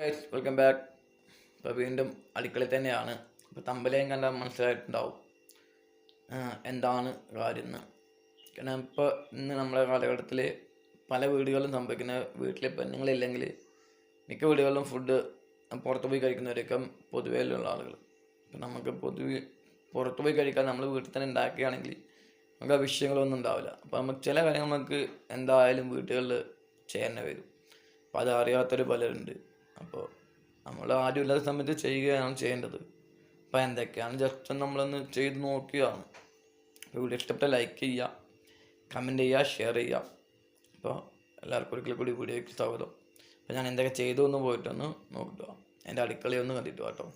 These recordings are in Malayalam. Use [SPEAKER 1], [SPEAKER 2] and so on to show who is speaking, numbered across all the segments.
[SPEAKER 1] വെൽക്കം ബാക്ക് ഇപ്പോൾ വീണ്ടും അടുക്കളയിൽ തന്നെയാണ്. ഇപ്പോൾ തമ്പലയും കണ്ടാൽ മനസ്സിലായിട്ടുണ്ടാവും. എന്താണ് കാര്യം എന്ന് കാരണം ഇപ്പോൾ ഇന്ന് നമ്മുടെ കാലഘട്ടത്തിൽ പല വീടുകളിലും സംഭവിക്കുന്ന വീട്ടിലെ പെണ്ണുങ്ങളില്ലെങ്കിൽ മിക്ക വീടുകളിലും ഫുഡ് പുറത്ത് പോയി കഴിക്കുന്നവരൊക്കെ പൊതുവേലുള്ള ആളുകൾ ഇപ്പം നമുക്ക് പൊതുവെ പുറത്ത് പോയി കഴിക്കാൻ നമ്മൾ വീട്ടിൽ തന്നെ ഉണ്ടാക്കുകയാണെങ്കിൽ നമുക്ക് ആ വിഷയങ്ങളൊന്നും ഉണ്ടാവില്ല. അപ്പോൾ നമുക്ക് ചില കാര്യങ്ങൾ നമുക്ക് എന്തായാലും വീടുകളിൽ ചെയ്യേണ്ടി വരും. അപ്പോൾ അത് അറിയാത്തൊരു പലരുണ്ട്. അപ്പോൾ നമ്മൾ ആരും ഇല്ലാത്ത സമയത്ത് ചെയ്യുകയാണ് ചെയ്യേണ്ടത്. അപ്പോൾ എന്തൊക്കെയാണ് ജസ്റ്റ് നമ്മളൊന്ന് ചെയ്ത് നോക്കുകയാണ് അപ്പോൾ വീഡിയോ ഇഷ്ടപ്പെട്ട ലൈക്ക് ചെയ്യുക കമന്റ് ചെയ്യുക ഷെയർ ചെയ്യുക. അപ്പോൾ എല്ലാവർക്കും ഒരിക്കലും കൂടി വീഡിയോയ്ക്ക് സ്വാഗതം. അപ്പോൾ ഞാൻ എന്തൊക്കെ ചെയ്തു എന്ന് പോയിട്ടൊന്ന് നോക്കിട്ട് വാ. എന്റെ അടുക്കളയൊന്ന് കണ്ടിട്ട് കേട്ടോ.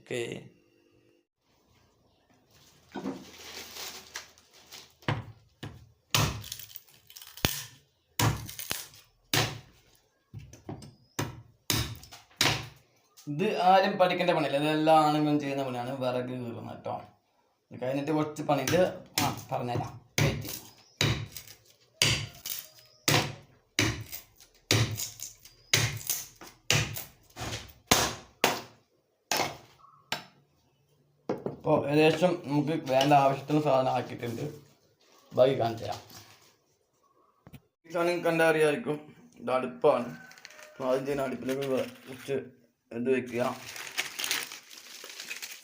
[SPEAKER 1] ഓക്കേ ഇത് ആരും പഠിക്കേണ്ട പണിയില്ല? ഇതെല്ലാം ആണുങ്ങളും ചെയ്യുന്ന പണിയാണ്. വിറക് കീറുന്നത് കേട്ടോ. കഴിഞ്ഞിട്ട് കുറച്ച് പണിയുണ്ട് ആ പറഞ്ഞുതരാം അപ്പോൾ ഏകദേശം നമുക്ക് വേണ്ട ആവശ്യത്തിന് സാധനം ആക്കിയിട്ടുണ്ട്. ബാക്കി കാണിച്ചു തരാം. സാധനം കണ്ടറിയായിരിക്കും ഇത് അടുപ്പാണ്. ആദ്യം ചെയ്യുന്ന അടുപ്പിലേക്ക് കുറച്ച് ഇത് വെക്കുക?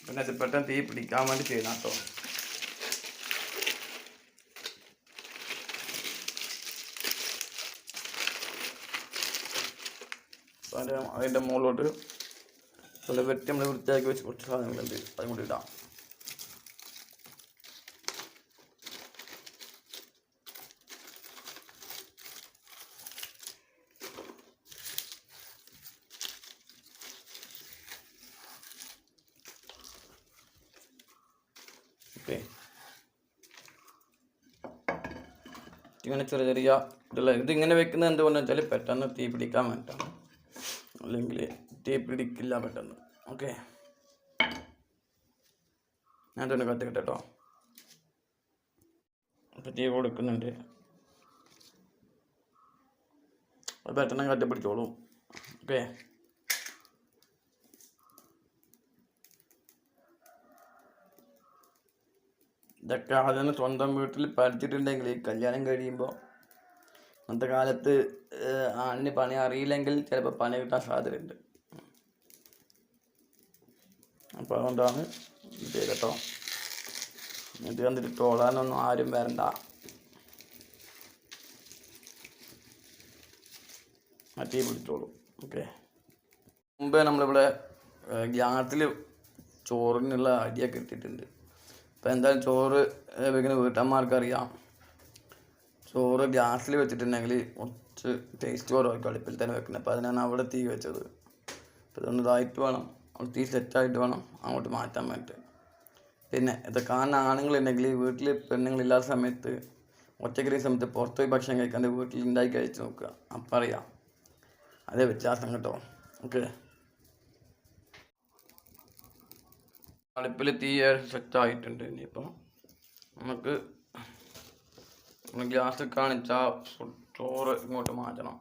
[SPEAKER 1] പിന്നെ അത് പെട്ടെന്ന് തീ പിടിക്കാൻ വേണ്ടി ചെയ്യണം കേട്ടോ. അതിന്റെ അതിന്റെ മുകളിലോട്ട് നല്ല വെട്ടി നമ്മൾ വൃത്തിയാക്കി വെച്ച് കുറച്ച് സാധനങ്ങളുണ്ട്. അതും കൂടി ഇടാം. ഓക്കെ ഇങ്ങനെ ചെറിയ ചെറിയ ഇതുള്ള ഇതിങ്ങനെ വെക്കുന്നത് എന്തുകൊണ്ടെന്ന് വെച്ചാൽ പെട്ടെന്ന് തീ പിടിക്കാൻ വേണ്ടിയിട്ടാണ് അല്ലെങ്കിൽ തീ പിടിക്കില്ല പെട്ടെന്ന്. ഓക്കെ. ഞാൻ തന്നെ കത്തി കിട്ടോ. തീ കൊടുക്കുന്നുണ്ട്. പെട്ടെന്ന് കത്തി പിടിച്ചോളൂ ഓക്കെ. ഇതൊക്കെ ആദ്യം സ്വന്തം വീട്ടിൽ പഠിച്ചിട്ടുണ്ടെങ്കിൽ കല്യാണം കഴിയുമ്പോൾ അന്നത്തെ കാലത്ത് ആണിന് പണി അറിയില്ലെങ്കിൽ ചിലപ്പോൾ പണി കിട്ടാൻ സാധ്യതയുണ്ട്. അപ്പോൾ അതുകൊണ്ടാണ് ഇത് കേട്ടോ. ഇത് വന്നിട്ട് തോളാനൊന്നും ആരും വരണ്ട. മറ്റേ പിടിച്ചോളൂ. ഓക്കെ. മുമ്പേ നമ്മളിവിടെ ഗ്യാസിൽ ചോറിനുള്ള അരിയൊക്കെ ഇട്ടിട്ടുണ്ട്. അപ്പോൾ എന്തായാലും ചോറ് വെക്കുന്ന വീട്ടമ്മമാർക്ക് അറിയാം ചോറ് ഗ്യാസിൽ വെച്ചിട്ടുണ്ടെങ്കിൽ കുറച്ച് ടേസ്റ്റ് കുറവായിരിക്കും അടുപ്പിൽ തന്നെ വെക്കുന്നത് അപ്പോൾ അതിനാണ് അവിടെ തീ വെച്ചത്. അപ്പോൾ ഇതൊന്ന് ഇതായിട്ട് വേണം. അവിടെ തീ സെറ്റായിട്ട് വേണം അങ്ങോട്ട് മാറ്റാൻ വേണ്ടിയിട്ട്. പിന്നെ ഇത് കാണുന്ന ആണുങ്ങളുണ്ടെങ്കിൽ വീട്ടിൽ പെണ്ണുങ്ങളില്ലാത്ത സമയത്ത് ഒറ്റയ്ക്കിരിക്കുന്ന സമയത്ത് പുറത്ത് പോയി ഭക്ഷണം കഴിക്കാണ്ട് വീട്ടിൽ ഉണ്ടാക്കി കഴിച്ച് നോക്കുക. അപ്പം അറിയാം. അതേ വ്യത്യാസം കേട്ടോ. ഓക്കെ. അടുപ്പിൽ തീ ആയിട്ടുണ്ട് ഇനിയിപ്പോൾ നമുക്ക് ഗ്യാസ് കാണിച്ച ചോറ് ഇങ്ങോട്ട് മാറ്റണം.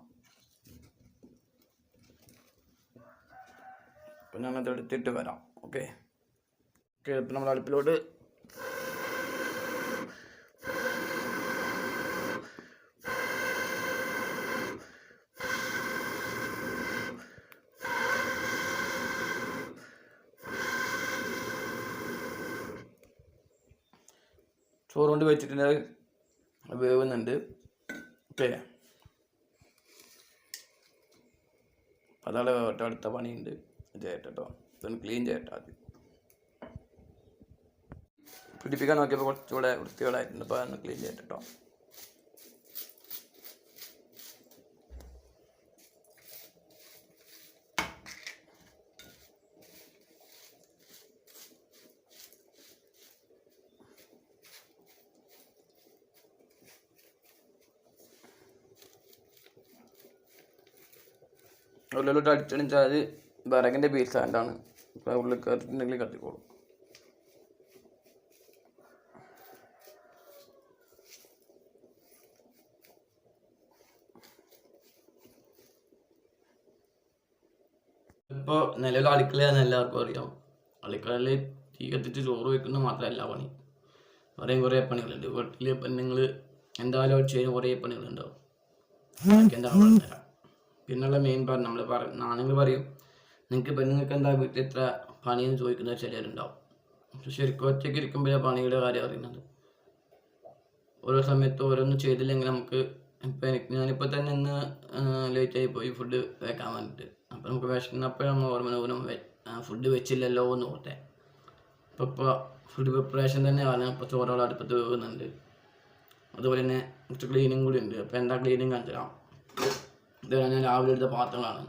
[SPEAKER 1] അപ്പം ഞാനത് എടുത്തിട്ട് വരാം. ഓക്കെ? ഓക്കെ ഇപ്പം നമ്മൾ അടുപ്പിലോട്ട് ചോറ് കൊണ്ട് വെച്ചിട്ടുണ്ട്. വേവുന്നുണ്ട്. ഓക്കെ. അതാണ് വേവട്ടെ അടുത്ത പണിയുണ്ട്. ചേട്ടോ ഇതൊന്ന് ക്ലീൻ ചെയ്യട്ടോ ആദ്യം. പിടിപ്പിക്കാൻ നോക്കിയപ്പോൾ കുറച്ചുകൂടെ വൃത്തികളായിട്ടുണ്ട് അപ്പോൾ അതൊന്ന് ക്ലീൻ ചെയ്യട്ടെ ഉള്ളിലോട്ട് അടിച്ചടിച്ചാൽ അത് വിറകിന്റെ സാൻഡാണ് ഇപ്പം ഉള്ളിൽ കയറിയിട്ടുണ്ടെങ്കിൽ കത്തിക്കോളും. ഇപ്പോൾ നിലവിൽ അടുക്കളയാന്ന് എല്ലാവർക്കും അറിയാം. അടുക്കളയിൽ തീ കത്തിച്ച് ചോറ് വെക്കുന്ന മാത്രമല്ല പണി. കുറേ കുറേ പണികളുണ്ട്. വീട്ടിൽ പെണ്ണുങ്ങൾ എന്തായാലും ചെയ്യുന്ന കുറേ പണികളുണ്ടാവും. അതൊക്കെ എന്താ പറഞ്ഞുതരാം പിന്നുള്ള മെയിൻ പാർട്ട് നമ്മൾ പറ ആണുങ്ങൾ പറയും. നിങ്ങൾക്ക് പെണ്ണുങ്ങൾക്ക് എന്താ വീട്ടിൽ ഇത്ര പണിയെന്ന് ചോദിക്കുന്ന ചിലരുണ്ടാവും. ശരിക്കും ഒറ്റയ്ക്ക് ഇരിക്കുമ്പോഴേ പണിയുടെ കാര്യം അറിയുന്നത്. ഓരോ സമയത്ത് ഓരോന്നും ചെയ്തില്ലെങ്കിൽ നമുക്ക് ഇപ്പം എനിക്ക് ഞാനിപ്പോൾ തന്നെ ഇന്ന് ലേറ്റ് ആയി പോയി ഫുഡ് വെക്കാൻ വേണ്ടിയിട്ട് അപ്പോൾ നമുക്ക് വിശക്കുന്നപ്പോഴും നമ്മൾ ഓർമ്മ ഊനം ഫുഡ് വെച്ചില്ലല്ലോ എന്ന് ഓർത്തെ. അപ്പോൾ ഇപ്പോൾ ഫുഡ് പ്രിപ്പറേഷൻ തന്നെ പറഞ്ഞു അപ്പോൾ ചോറോളം അടുപ്പത്ത് വെക്കുന്നുണ്ട്. അതുപോലെ തന്നെ കുറച്ച് ക്ലീനിങ് കൂടി ഉണ്ട്. അപ്പോൾ എന്താ ക്ലീനിങ് കാണിച്ചാൽ ഇത് ഞാൻ രാവിലെ എടുത്ത പാത്രങ്ങളാണ്.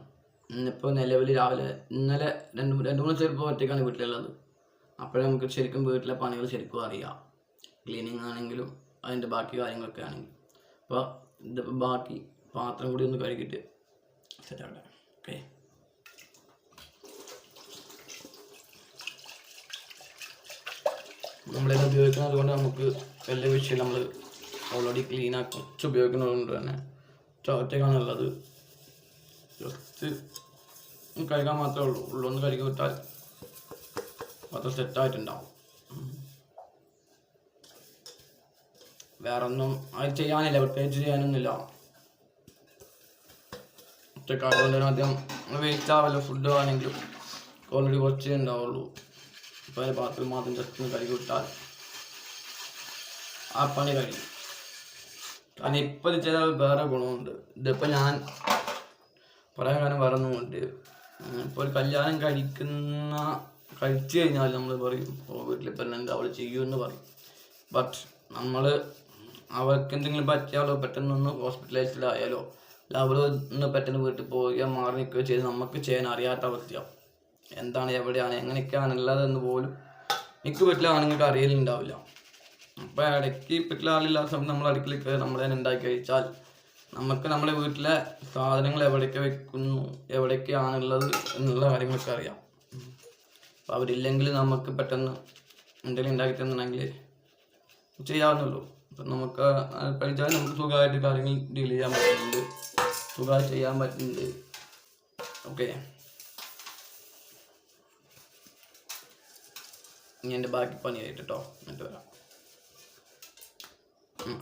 [SPEAKER 1] ഇന്നിപ്പോൾ നിലവിൽ രാവിലെ ഇന്നലെ രണ്ട് രണ്ട് മൂന്ന് ചെറുപ്പം ഒറ്റയ്ക്കാണ് വീട്ടിലുള്ളത്. അപ്പോഴേ നമുക്ക് ശരിക്കും വീട്ടിലെ പണികൾ ശരിക്കും അറിയാം. ക്ലീനിങ് ആണെങ്കിലും അതിന്റെ ബാക്കി കാര്യങ്ങളൊക്കെ ആണെങ്കിലും. അപ്പോൾ ഇതിപ്പോൾ ബാക്കി പാത്രം കൂടി ഒന്ന് കഴുകിയിട്ട് സെറ്റാകട്ടെ ഓക്കെ നമ്മളിത് ഉപയോഗിക്കുന്നത് കൊണ്ട് നമുക്ക് വലിയ വിഷയം നമ്മൾ ഓൾറെഡി ക്ലീൻ ഉപയോഗിക്കുന്നത് കൊണ്ട് തന്നെ ഒറ്റയ്ക്കാണ് ഉള്ളത് ജസ്റ്റ് കഴിക്കാൻ മാത്രമേ ഉള്ളൂ. ഉള്ളൊന്ന് കഴുകി വിട്ടാൽ അത്ര സെറ്റായിട്ടുണ്ടാവും വേറെ ഒന്നും അത് ചെയ്യാനില്ല. പ്രത്യേകിച്ച് ചെയ്യാനൊന്നുമില്ല. ഒറ്റക്കായതുകൊണ്ട് തന്നെ ആദ്യം വേസ്റ്റ് ആവല്ലോ. ഫുഡ് ആണെങ്കിലും ഓൾറെഡി കുറച്ചേ ഉണ്ടാവുള്ളൂ. ഇപ്പോൾ അതിന്റെ പാത്രം മാത്രം ജസ്റ്റ് ഒന്ന് കഴുകി വിട്ടാൽ ആ പണി കഴിയും. കാരണം ഇപ്പം ചെയ്താൽ വേറെ ഗുണമുണ്ട്. ഇതിപ്പോൾ ഞാൻ പറയാൻ കാരണം വേറെ ഒന്നുമുണ്ട് ഇപ്പോൾ ഒരു കല്യാണം കഴിക്കുന്ന കഴിച്ചു കഴിഞ്ഞാൽ നമ്മൾ പറയും ഓ വീട്ടിൽ പെണ്ണുണ്ട് അവൾ ചെയ്യുമെന്ന് പറയും. ബട്ട് നമ്മൾ അവർക്ക് എന്തെങ്കിലും പറ്റിയാലോ പെട്ടെന്നൊന്ന് ഹോസ്പിറ്റലൈസ്ഡ് ആയാലോ അല്ല അവർ ഒന്ന് പെട്ടെന്ന് വീട്ടിൽ പോവുകയോ മാറി നിൽക്കുകയോ ചെയ്ത് നമുക്ക് ചെയ്യാൻ അറിയാത്ത അവസ്ഥയാണ് എന്താണ് എവിടെയാണ് എങ്ങനെയൊക്കെയാണ് ഉള്ളതെന്ന് പോലും മിക്ക വീട്ടിലെ ആണുങ്ങൾക്ക് അറിയലുണ്ടാവില്ല. അപ്പോൾ ഇടയ്ക്ക് വീട്ടിലെ ആളില്ലാത്ത സമയത്ത് നമ്മൾ അടുക്കളയിൽ കയറി നമ്മൾ തന്നെ ഉണ്ടാക്കി കഴിച്ചാൽ നമുക്ക് നമ്മുടെ വീട്ടിലെ സാധനങ്ങൾ എവിടെയൊക്കെ വെക്കുന്നു എവിടെയൊക്കെയാണുള്ളത് എന്നുള്ള കാര്യങ്ങളൊക്കെ അറിയാം. അപ്പോൾ അവരില്ലെങ്കിൽ നമുക്ക് പെട്ടെന്ന് എന്തെങ്കിലും ഉണ്ടാക്കി തന്നിട്ടുണ്ടെങ്കിൽ ചെയ്യാവുന്നുള്ളൂ അപ്പം നമുക്ക് കഴിച്ചാൽ നമുക്ക് സുഖമായിട്ട് കാര്യങ്ങൾ ഡീൽ ചെയ്യാൻ പറ്റുന്നുണ്ട്. സുഖമായി ചെയ്യാൻ പറ്റുന്നുണ്ട്. ഓക്കെ ഇനി എന്റെ ബാക്കി പണിയായിട്ട് കേട്ടോ. എന്നിട്ട് വരാം.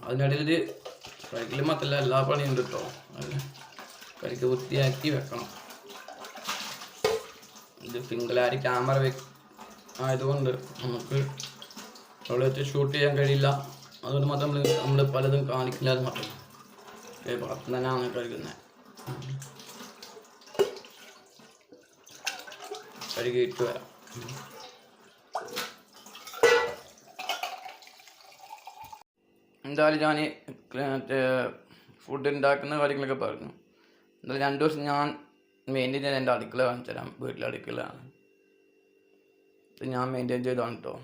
[SPEAKER 1] അതിനിടയിൽ കഴിക്കലും മാത്രമല്ല എല്ലാ പണിയും ഉണ്ട് കേട്ടോ കഴിക്ക് വൃത്തിയാക്കി വെക്കണം. ഇത് സിംഗിളായിട്ട് ക്യാമറ വെ ആയതുകൊണ്ട് നമുക്ക് അവിടെ വെച്ച് ഷൂട്ട് ചെയ്യാൻ കഴിയില്ല. അതുകൊണ്ട് മാത്രം നമ്മൾ നമ്മൾ പലതും കാണിക്കില്ല അത് മാത്രം. പടത്തിന് തന്നെയാണ് കഴുകുന്നത് കഴുകിയിട്ട് വരാം. എന്തായാലും ഞാൻ ഫുഡ് ഉണ്ടാക്കുന്ന കാര്യങ്ങളൊക്കെ പറഞ്ഞു. എന്തായാലും രണ്ട് ദിവസം ഞാൻ മെയിന്റെയിൻ ചെയ്ത് എന്റെ അടുക്കള കാണിച്ചു തരാം. വീട്ടിലെ അടുക്കളയാണ്. ഞാൻ മെയിന്റെയിൻ ചെയ്താണ് കേട്ടോ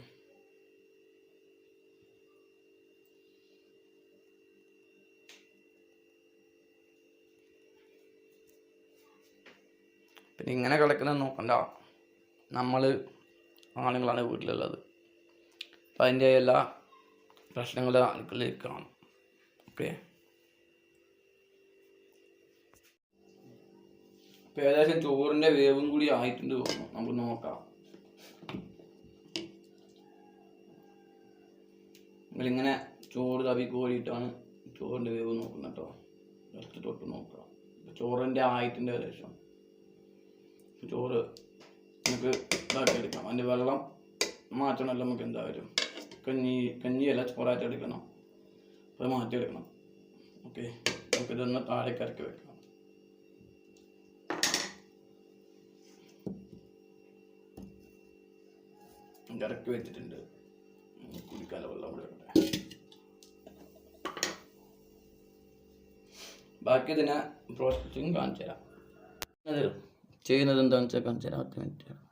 [SPEAKER 1] പിന്നെ ഇങ്ങനെ കിടക്കുന്നത് നോക്കണ്ട. നമ്മൾ ആണുങ്ങളാണ് വീട്ടിലുള്ളത്. അപ്പം അതിന്റെ എല്ലാ പ്രശ്നങ്ങളും അടുക്കളയിൽ കാണും ഓക്കെ ഇപ്പം ഏകദേശം ചോറിന്റെ വേവും കൂടി ആയിട്ടുണ്ട് തോന്നുന്നു. നമുക്ക് നോക്കാം. നിങ്ങളിങ്ങനെ ചോറ് തവി കോരിയിട്ടാണ് ചോറിന്റെ വേവ് നോക്കുന്നത് കേട്ടോ. ജസ്റ്റ് തൊട്ട് നോക്കാം. ചോറിന്റെ ആയിട്ടുണ്ട് ഏകദേശം. ചോറ് നമുക്ക് ഇതാക്കി എടുക്കാം. അതിന്റെ വെള്ളം മാറ്റണമല്ലോ നമുക്ക് എന്തായാലും. കഞ്ഞി കഞ്ഞിയല്ല ചോറായിട്ട് എടുക്കണം. അപ്പോൾ മാറ്റിയെടുക്കണം ഓക്കെ. നമുക്കിതൊന്ന് താഴേക്ക് ഇറക്കി വെക്കാം. ഇറക്കി വെച്ചിട്ടുണ്ട്. കുടിക്കാല വെള്ളം കൂടെ ബാക്കി ഇതിനെ പ്രോസസ്സിങ് കാണിച്ചു തരാം. ചെയ്യുന്നത് എന്താണെന്ന് വെച്ചാൽ കാണിച്ചു തരാം.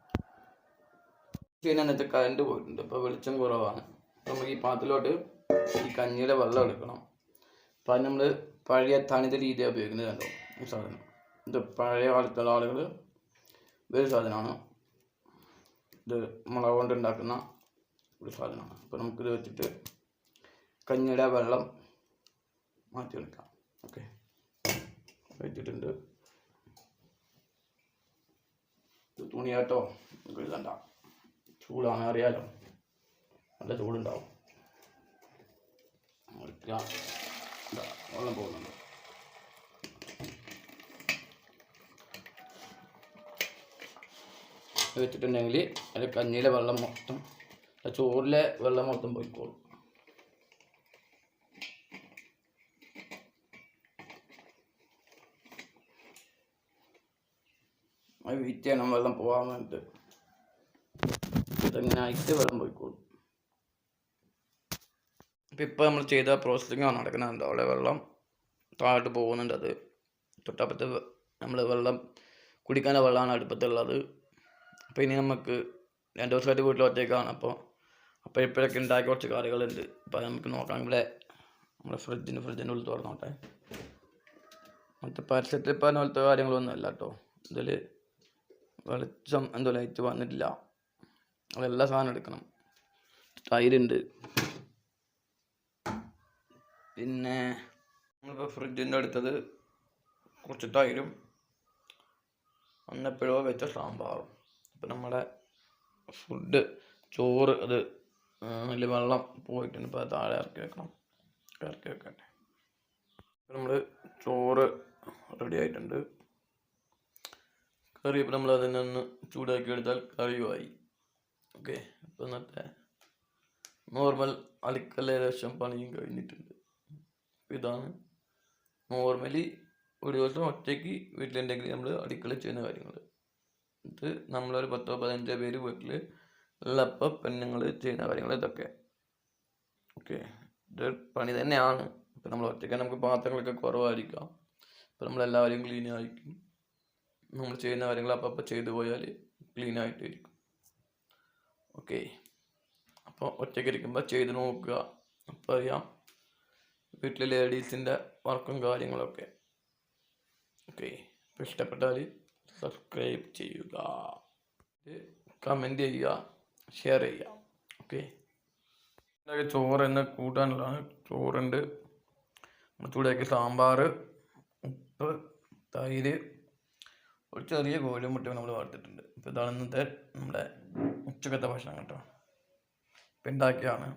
[SPEAKER 1] പിന്നെ എന്നിട്ട് കറണ്ട് പോയിട്ടുണ്ട്. ഇപ്പോൾ വെളിച്ചം കുറവാണ്. നമുക്ക് ഈ പാത്രത്തിലോട്ട് ഈ കഞ്ഞിയുടെ വെള്ളം എടുക്കണം. അപ്പം അത് നമ്മൾ പഴയ തണിത രീതിയാണ് ഉപയോഗിക്കുന്നത് കണ്ടോ? ഈ സാധനം. ഇത് പഴയ കാലത്തുള്ള ആളുകൾ ഒരു സാധനമാണ്. ഇത് മുളക് കൊണ്ട് ഉണ്ടാക്കുന്ന ഒരു സാധനമാണ്. അപ്പോൾ നമുക്കിത് വെച്ചിട്ട് കഞ്ഞിയുടെ വെള്ളം മാറ്റി എടുക്കാം ഓക്കെ. വെച്ചിട്ടുണ്ട്. തുണിയാട്ടോ? നമുക്ക് ഇതണ്ട ചൂടാണ് അറിയാലോ? നല്ല ചൂടുണ്ടാവും. വെള്ളം പോകുന്നുണ്ട്. വെച്ചിട്ടുണ്ടെങ്കിൽ അതിൽ കഞ്ഞിയിലെ വെള്ളം മൊത്തം ചോറിലെ വെള്ളം മൊത്തം പോയിക്കോളും. അത് വീറ്റ് ചെയ്യണം വെള്ളം പോകാൻ വേണ്ടിയിട്ട്. ഇതെങ്ങനെ ആയിട്ട് വെള്ളം പോയിക്കോളും. അപ്പം ഇപ്പോൾ നമ്മൾ ചെയ്ത പ്രോസസ്സിംഗ് ആണ് നടക്കുന്നത്. അവിടെ വെള്ളം താഴോട്ട് പോകുന്നുണ്ട് അത്. തൊട്ടപ്പുറത്ത് നമ്മൾ വെള്ളം കുടിക്കാനുള്ള വെള്ളമാണ് അടുപ്പത്തുള്ളത്. അപ്പോൾ ഇനി നമുക്ക് രണ്ട് ദിവസമായിട്ട് വീട്ടിൽ ഒറ്റയ്ക്കാണ് അപ്പോൾ അപ്പോൾ ഇപ്പോഴൊക്കെ ഉണ്ടാക്കിയ കുറച്ച് കറികളുണ്ട്. അപ്പോൾ നമുക്ക് നോക്കാം. ഇവിടെ നമ്മുടെ ഫ്രിഡ്ജിന് ഫ്രിഡ്ജിന്റെ ഉള്ളിൽ തുറന്നോട്ടെ. മറ്റേ പരസ്യത്തിൽ പറഞ്ഞ പോലത്തെ കാര്യങ്ങളൊന്നും അല്ല കേട്ടോ ഇതിൽ വെളിച്ചം എന്തോ ലൈറ്റ് വന്നിട്ടില്ല. അതെല്ലാം സാധനം എടുക്കണം. തൈരുണ്ട്. പിന്നെ നമ്മളിപ്പോൾ ഫ്രിഡ്ജിന്റെ അടുത്തത് കുറച്ച് തൈരും അന്നെപ്പോഴോ വെച്ച സാമ്പാറും. അപ്പം നമ്മുടെ ഫുഡ് ചോറ് അത് അതിൽ വെള്ളം പോയിട്ടുണ്ട്. ഇപ്പോൾ താഴെ ഇറക്കി വെക്കണം. ഇറക്കി വെക്കട്ടെ. നമ്മൾ ചോറ് റെഡി ആയിട്ടുണ്ട്. കറി ഇപ്പം നമ്മൾ അതിനെ ഒന്ന് ചൂടാക്കി എടുത്താൽ കറിയുമായി. ഓക്കെ ഇപ്പം ഇന്നത്തെ നോർമൽ അടുക്കള ഏകദേശം പണിയും കഴിഞ്ഞിട്ടുണ്ട്. ഇതാണ് നോർമലി ഒരു ദിവസം ഒറ്റയ്ക്ക് വീട്ടിലുണ്ടെങ്കിൽ നമ്മൾ അടുക്കള ചെയ്യുന്ന കാര്യങ്ങൾ ഇത് നമ്മളൊരു പത്തോ പതിനഞ്ചോ പേര് വീട്ടിൽ ഉള്ളപ്പോൾ പെണ്ണുങ്ങൾ ചെയ്യുന്ന കാര്യങ്ങൾ ഇതൊക്കെ. ഓക്കെ ഇത് പണി തന്നെയാണ്. ഇപ്പം നമ്മൾ ഒറ്റയ്ക്ക് നമുക്ക് പാത്രങ്ങളൊക്കെ കുറവായിരിക്കാം. ഇപ്പം നമ്മളെല്ലാവരും ക്ലീൻ ആയിരിക്കും. നമ്മൾ ചെയ്യുന്ന കാര്യങ്ങൾ അപ്പം ചെയ്തു പോയാൽ ക്ലീൻ ആയിട്ടിരിക്കും ഓക്കെ അപ്പോൾ ഒറ്റയ്ക്ക് ഇരിക്കുമ്പോൾ ചെയ്ത് നോക്കുക. അപ്പോൾ അറിയാം വീട്ടിലെ ലേഡീസിന്റെ വർക്കും കാര്യങ്ങളൊക്കെ. ഓക്കെ. അപ്പോൾ ഇഷ്ടപ്പെട്ടാൽ സബ്സ്ക്രൈബ് ചെയ്യുക. കമന്റ് ചെയ്യുക. ഷെയർ ചെയ്യുക. ഓക്കെ. ചോറ് എന്ന് കൂട്ടാനുള്ളതാണ്. ചോറുണ്ട്. ചൂടാക്കി സാമ്പാർ ഉപ്പ് തൈര്. ഒരു ചെറിയ കോലും മുട്ട നമ്മൾ വളർത്തിട്ടുണ്ട് അപ്പോൾ ഇതാണ് ഇന്നത്തെ നമ്മുടെ ഉച്ചക്കത്തെ ഭക്ഷണം കേട്ടോ. ഇപ്പം ഉണ്ടാക്കിയതാണ്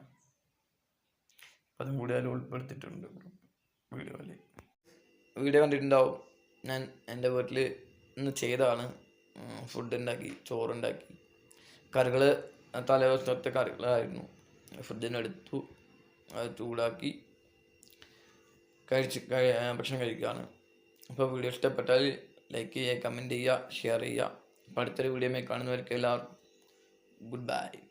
[SPEAKER 1] അതും കൂടി അതിൽ ഉൾപ്പെടുത്തിയിട്ടുണ്ട് വീഡിയോയിൽ വീഡിയോ കണ്ടിട്ടുണ്ടാവും. ഞാൻ എന്റെ വീട്ടിൽ ഇന്ന് ചെയ്തതാണ്. ഫുഡ് ഉണ്ടാക്കി ചോറുണ്ടാക്കി. കറികൾ തലേദിവസത്തെ കറികളായിരുന്നു. ഫ്രിഡ്ജിന് എടുത്തു. അത് ചൂടാക്കി കഴിച്ച് ഭക്ഷണം കഴിക്കുകയാണ് അപ്പോൾ വീഡിയോ ഇഷ്ടപ്പെട്ടാൽ ലൈക്ക് ചെയ്യുക കമന്റ് ചെയ്യുക ഷെയർ ചെയ്യുക. അപ്പോൾ അടുത്തൊരു വീഡിയോ കാണുന്നവർക്ക് എല്ലാവർക്കും ഗുഡ് ബൈ